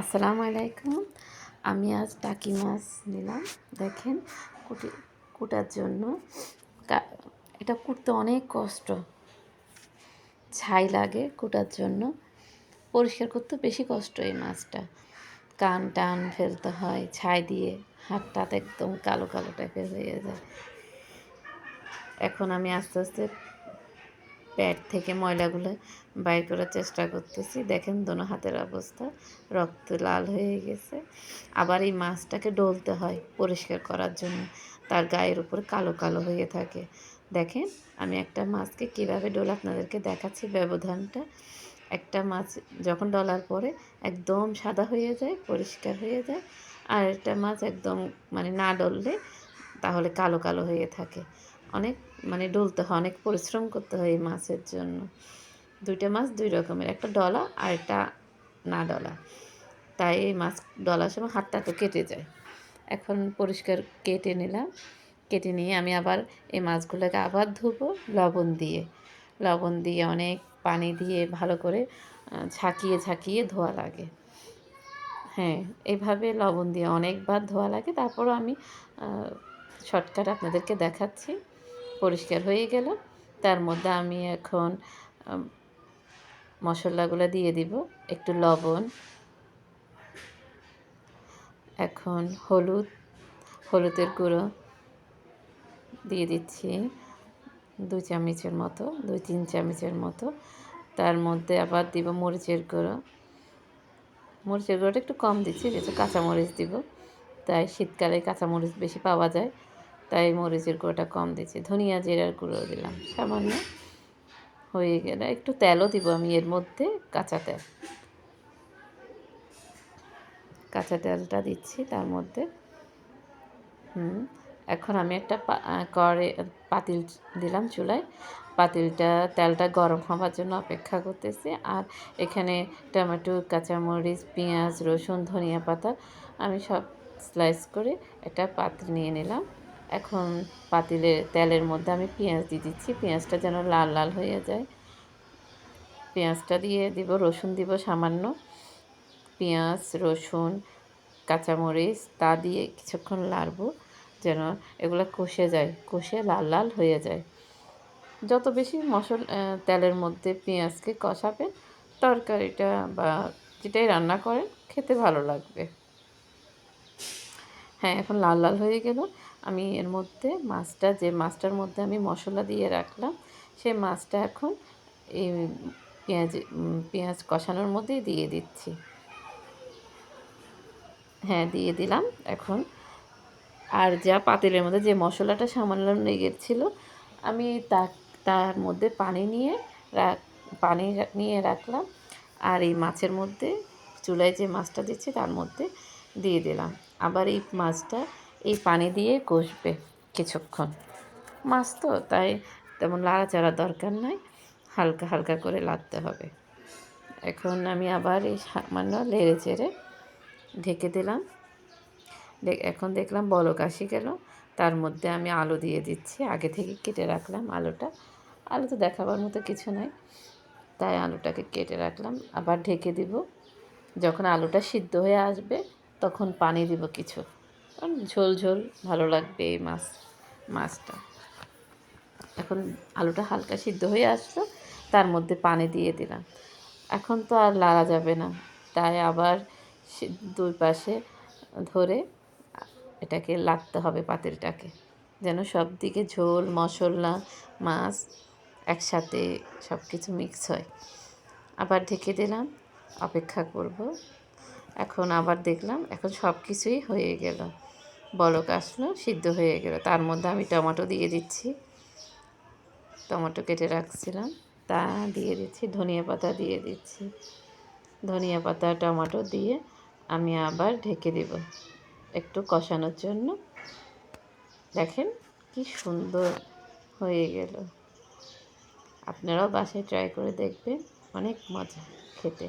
আসসালামু আলাইকুম। আমি আজ টাকি মাছ নিলাম। দেখেন, কুটি, কুটার জন্য। এটা কুটতে অনেক কষ্ট। ছাই লাগে কুটার জন্য। পরিষ্কার করতে বেশি কষ্ট এই মাছটা। কান টান ফেলতে হয়, ছাই দিয়ে হাত টাত একদম কালো কালো টাইপের হয়ে যায়। এখন আমি আস্তে আস্তে প্যাট থেকে ময়লাগুলো বাইর করার চেষ্টা করতেছি। দেখেন দোনো হাতের অবস্থা, রক্ত লাল হয়ে গেছে। আবার এই মাছটাকে ডলতে হয় পরিষ্কার করার জন্য। তার গায়ের উপর কালো কালো হয়ে থাকে। দেখেন আমি একটা মাছকে কীভাবে ডোল, আপনাদেরকে দেখাচ্ছি ব্যবধানটা। একটা মাছ যখন ডলার পরে একদম সাদা হয়ে যায়, পরিষ্কার হয়ে যায়। আর একটা মাছ একদম মানে না ডললে তাহলে কালো কালো হয়ে থাকে। অনেক মানে ডলতে হয়, অনেক পরিশ্রম করতে হয় এই মাছের জন্য। দুইটা মাছ দুই রকমের, একটা ডলা আর একটা না ডলা। তাই এই মাছ ডলার সময় হাতটা তো কেটে যায়। এখন পরিষ্কার কেটে নিলাম। কেটে নিয়ে আমি আবার এই মাছগুলোকে আবার ধুবো লবণ দিয়ে। লবণ দিয়ে অনেক পানি দিয়ে ভালো করে ঝাঁকিয়ে ঝাঁকিয়ে ধোয়া লাগে। হ্যাঁ এইভাবে লবণ দিয়ে অনেকবার ধোয়া লাগে। তারপরও আমি শর্টকাট আপনাদেরকে দেখাচ্ছি। পরিষ্কার হয়ে গেল। তার মধ্যে আমি এখন মশলাগুলো দিয়ে দিব, একটু লবণ, এখন হলুদ, হলুদের গুঁড়ো দিয়ে দিচ্ছি দুই চামচের মতো, দুই তিন চামচের মতো। তার মধ্যে আবার দিব মরিচের গুঁড়ো। মরিচের গুঁড়োটা একটু কম দিচ্ছি, যেহেতু কাঁচামরিচ দিব, তাই শীতকালে কাঁচামরিচ বেশি পাওয়া যায়। তাই মরিচের গুঁড়োটা কম দিচ্ছি ধনিয়া জিরার গুঁড়ো দিলাম। সামান্য হয়ে গেলে একটু তেলও দিব আমি এর মধ্যে কাঁচা তেল। কাঁচা তেলটা দিচ্ছি তার মধ্যে। হুম, এখন আমি একটা কড়ে পাতিল দিলাম চুলায়। পাতিলটা, তেলটা গরম হওয়ার জন্য অপেক্ষা করতেছি। আর এখানে টমেটো, কাঁচামরিচ, পেঁয়াজ, রসুন, ধনিয়া পাতা আমি সব স্লাইস করে একটা পাতিল নিয়ে নিলাম। এখন পাতিলের তেলের মধ্যে আমি পেঁয়াজ দিয়ে দিচ্ছি। পেঁয়াজটা যেন লাল লাল হয়ে যায়। পেঁয়াজটা দিয়ে দিব, রসুন দিব সামান্য। পেঁয়াজ, রসুন, কাঁচামরিচ, তা দিয়ে কিছুক্ষণ লাড়বো যেন এগুলো কষে যায়, কষে লাল লাল হয়ে যায়। যত বেশি মশল তেলের মধ্যে পেঁয়াজকে কষাবেন, তরকারিটা বা যেটাই রান্না করেন, খেতে ভালো লাগবে। হ্যাঁ এখন লাল লাল হয়ে গেল। আমি এর মধ্যে মাছটা, যে মাছটার মধ্যে আমি মশলা দিয়ে রাখলাম, সেই মাছটা এখন এই পেঁয়াজ পেঁয়াজ কষানোর মধ্যেই দিয়ে দিচ্ছি। হ্যাঁ দিয়ে দিলাম এখন। আর যা পাতিলের মধ্যে, যে মশলাটা সামান্য লেগেছিল আমি তা, তার মধ্যে পানি নিয়ে রাখ পানি নিয়ে রাখলাম। আর এই মাছের মধ্যে, চুলায় যে মাছটা দিচ্ছি, তার মধ্যে দিয়ে দিলাম। আবার এই মাছটা এই পানি দিয়ে কষবে কিছুক্ষণ। মাছ তো, তাই তেমন লাড়াচাড়া দরকার নাই, হালকা হালকা করে লাগতে হবে। এখন আমি আবার এই সামান্য লেড়ে চেড়ে ঢেকে দিলাম। এখন দেখলাম বলক আসি গেল। তার মধ্যে আমি আলু দিয়ে দিচ্ছি। আগে থেকে কেটে রাখলাম আলুটা। আলু তো দেখাবার মতো কিছু নয় তাই আলুটাকে কেটে রাখলাম। আবার ঢেকে দিব। যখন আলুটা সিদ্ধ হয়ে আসবে তখন পানি দিব কিছু। ঝোল ঝোল, ভালো লাগবে এই মাছ, মাছটা। এখন আলুটা হালকা সিদ্ধ হয়ে আসলো, তার মধ্যে পানি দিয়ে দিলাম। এখন তো আর লাড়া যাবে না, তাই আবার দুই পাশে ধরে এটাকে লাগতে হবে পাতিলটাকে, যেন সব দিকে ঝোল, মশলা, মাছ একসাথে সব কিছু মিক্স হয়। আবার ঢেকে দিলাম, অপেক্ষা করব এখন আবার দেখলাম, এখন সব কিছুই হয়ে গেল। বলক আসলো, সিদ্ধ হয়ে গেল। তার মধ্যে আমি টমেটো দিয়ে দিচ্ছি। টমেটো কেটে রাখছিলাম। তা দিয়ে দিচ্ছি, ধনিয়া পাতা দিয়ে দিচ্ছি। ধনিয়া পাতা, টমেটো দিয়ে আমি আবার ঢেকে দেব একটু কষানোর জন্য। দেখেন কি সুন্দর হয়ে গেল। আপনারাও বাসায় ট্রাই করে দেখবেন, অনেক মজা খেতে।